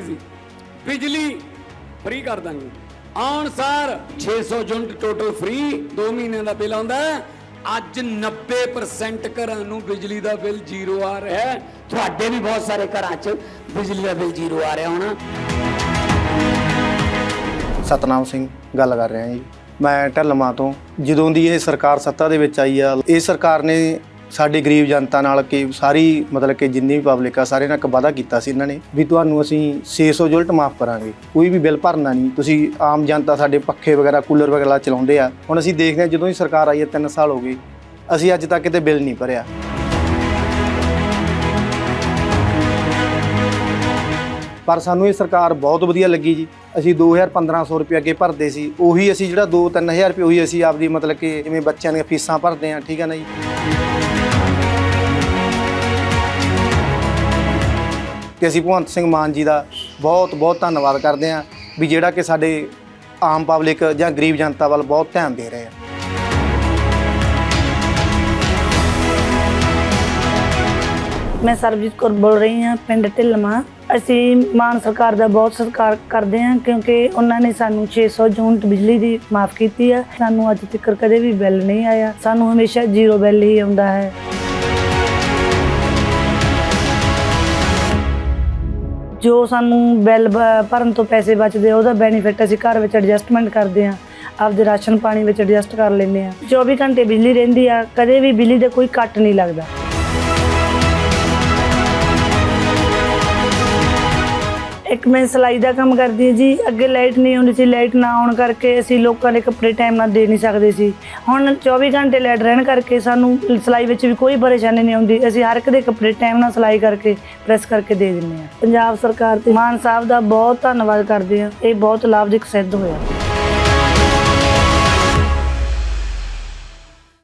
ਬਿਜਲੀ ਫ੍ਰੀ ਕਰ ਦਾਂਗੇ। ਆਉਣ ਸਾਰ 600 ਯੂਨਿਟ ਟੋਟਲ ਫ੍ਰੀ 2 ਮਹੀਨਿਆਂ ਦਾ ਬਿੱਲ ਆਉਂਦਾ ਅੱਜ 90% ਘਰਾਂ ਨੂੰ ਬਿਜਲੀ ਦਾ ਬਿੱਲ ਜ਼ੀਰੋ ਆ ਰਿਹਾ ਹੈ। ਤੁਹਾਡੇ ਵੀ ਬਹੁਤ ਸਾਰੇ ਘਰਾਂ 'ਚ ਬਿਜਲੀ ਦਾ ਬਿੱਲ ਜ਼ੀਰੋ ਆ ਰਿਹਾ ਹੋਣਾ। ਸਤਨਾਮ ਸਿੰਘ, ਗੱਲ ਕਰ ਰਿਹਾ ਜੀ। ਮੈਂ ਢਲਮਾ ਤੋਂ। ਜਦੋਂ ਦੀ ਇਹ ਸਰਕਾਰ ਸੱਤਾ ਦੇ ਵਿੱਚ ਆਈ ਆ, ਇਹ ਸਰਕਾਰ ਨੇ ਸਾਡੀ ਗਰੀਬ ਜਨਤਾ ਨਾਲ ਕਿ ਸਾਰੀ ਮਤਲਬ ਕਿ ਜਿੰਨੀ ਵੀ ਪਬਲਿਕ ਆ ਸਾਰੇ ਨਾਲ ਇੱਕ ਵਾਅਦਾ ਕੀਤਾ ਸੀ ਇਹਨਾਂ ਨੇ ਵੀ ਤੁਹਾਨੂੰ ਅਸੀਂ 600 ਯੂਨਿਟ ਮਾਫ ਕਰਾਂਗੇ। ਕੋਈ ਵੀ ਬਿੱਲ ਭਰਨਾ ਨਹੀਂ। ਤੁਸੀਂ ਆਮ ਜਨਤਾ ਸਾਡੇ ਪੱਖੇ ਵਗੈਰਾ, ਕੂਲਰ ਵਗੈਰਾ ਚਲਾਉਂਦੇ ਆ। ਹੁਣ ਅਸੀਂ ਦੇਖਦੇ ਹਾਂ, ਜਦੋਂ ਹੀ ਸਰਕਾਰ ਆਈ ਹੈ 3 ਸਾਲ ਹੋ ਗਏ। ਅਸੀਂ ਅੱਜ ਤੱਕ ਕਿਤੇ ਬਿੱਲ ਨਹੀਂ ਭਰਿਆ। ਪਰ ਸਾਨੂੰ ਇਹ ਸਰਕਾਰ ਬਹੁਤ ਵਧੀਆ ਲੱਗੀ ਜੀ। ਅਸੀਂ 2500 ਰੁਪਏ ਅੱਗੇ ਭਰਦੇ ਸੀ। ਉਹੀ ਅਸੀਂ ਜਿਹੜਾ 2-3000 ਰੁਪਏ ਉਹੀ ਅਸੀਂ ਆਪਦੀ ਮਤਲਬ ਕਿ ਜਿਵੇਂ ਬੱਚਿਆਂ ਦੀਆਂ ਫੀਸਾਂ ਭਰਦੇ ਆ ਠੀਕ ਹੈ ਨਾ ਜੀ? ਤੇ ਅਸੀਂ ਭਗਵੰਤ ਸਿੰਘ ਮਾਨ ਜੀ ਦਾ ਬਹੁਤ ਬਹੁਤ ਧੰਨਵਾਦ ਕਰਦੇ ਆ ਵੀ ਜਿਹੜਾ ਕਿ ਸਾਡੇ ਆਮ ਪਬਲਿਕ ਜਾਂ ਗਰੀਬ ਜਨਤਾ ਵੱਲ ਬਹੁਤ ਧਿਆਨ ਦੇ ਰਹੇ ਆ। ਮੈਂ ਸਰਬਜੀਤ ਕੌਰ ਬੋਲ ਰਹੀ ਹਾਂ, ਪਿੰਡ ਢਿੱਲਮਾ ਅਸੀਂ ਮਾਨ ਸਰਕਾਰ ਦਾ ਬਹੁਤ ਸਤਿਕਾਰ ਕਰਦੇ ਹਾਂ ਕਿਉਂਕਿ ਉਹਨਾਂ ਨੇ ਸਾਨੂੰ 600 ਯੂਨਿਟ ਬਿਜਲੀ ਦੀ ਮਾਫ ਕੀਤੀ ਆ। ਸਾਨੂੰ ਅੱਜ ਤੱਕ ਕਦੇ ਵੀ ਬਿੱਲ ਨਹੀਂ ਆਇਆ। ਸਾਨੂੰ ਹਮੇਸ਼ਾ ਜ਼ੀਰੋ ਬਿੱਲ ਹੀ ਆਉਂਦਾ ਹੈ। ਜੋ ਸਾਨੂੰ ਬਿੱਲ ਭਰਨ ਤੋਂ ਪੈਸੇ ਬਚਦੇ ਉਹਦਾ ਬੈਨੀਫਿਟ ਅਸੀਂ ਘਰ ਵਿੱਚ ਐਡਜਸਟਮੈਂਟ ਕਰਦੇ ਹਾਂ। ਆਪਦੇ ਰਾਸ਼ਨ ਪਾਣੀ ਵਿੱਚ ਐਡਜਸਟ ਕਰ ਲੈਂਦੇ ਆ 24 ਘੰਟੇ ਬਿਜਲੀ ਰਹਿੰਦੀ ਆ। ਕਦੇ ਵੀ ਬਿਜਲੀ ਦਾ ਕੋਈ ਕੱਟ ਨਹੀਂ ਲੱਗਦਾ। ਇੱਕ ਮੈਂ ਸਿਲਾਈ ਦਾ ਕੰਮ ਕਰਦੀ ਹਾਂ ਜੀ, ਅੱਗੇ ਲਾਈਟ ਨਹੀਂ ਆਉਂਦੀ ਸੀ ਲਾਈਟ ਨਾ ਆਉਣ ਕਰਕੇ ਅਸੀਂ ਲੋਕਾਂ ਦੇ ਕੱਪੜੇ ਟਾਈਮ ਨਾਲ ਦੇ ਨਹੀਂ ਸਕਦੇ ਸੀ। ਹੁਣ 24 ਘੰਟੇ ਲਾਈਟ ਰਹਿਣ ਕਰਕੇ ਸਾਨੂੰ ਸਿਲਾਈ ਵਿੱਚ ਵੀ ਕੋਈ ਪਰੇਸ਼ਾਨੀ ਨਹੀਂ ਆਉਂਦੀ ਅਸੀਂ ਹਰ ਇੱਕ ਦੇ ਕੱਪੜੇ ਟਾਈਮ ਨਾਲ ਸਿਲਾਈ ਕਰਕੇ ਪ੍ਰੈਸ ਕਰਕੇ ਦੇ ਦਿੰਦੇ ਹਾਂ। ਪੰਜਾਬ ਸਰਕਾਰ ਤੇ ਮਾਨ ਸਾਹਿਬ ਦਾ ਬਹੁਤ ਧੰਨਵਾਦ ਕਰਦੇ ਹਾਂ, ਇਹ ਬਹੁਤ ਲਾਭਦਾਇਕ ਸਿੱਧ ਹੋਇਆ।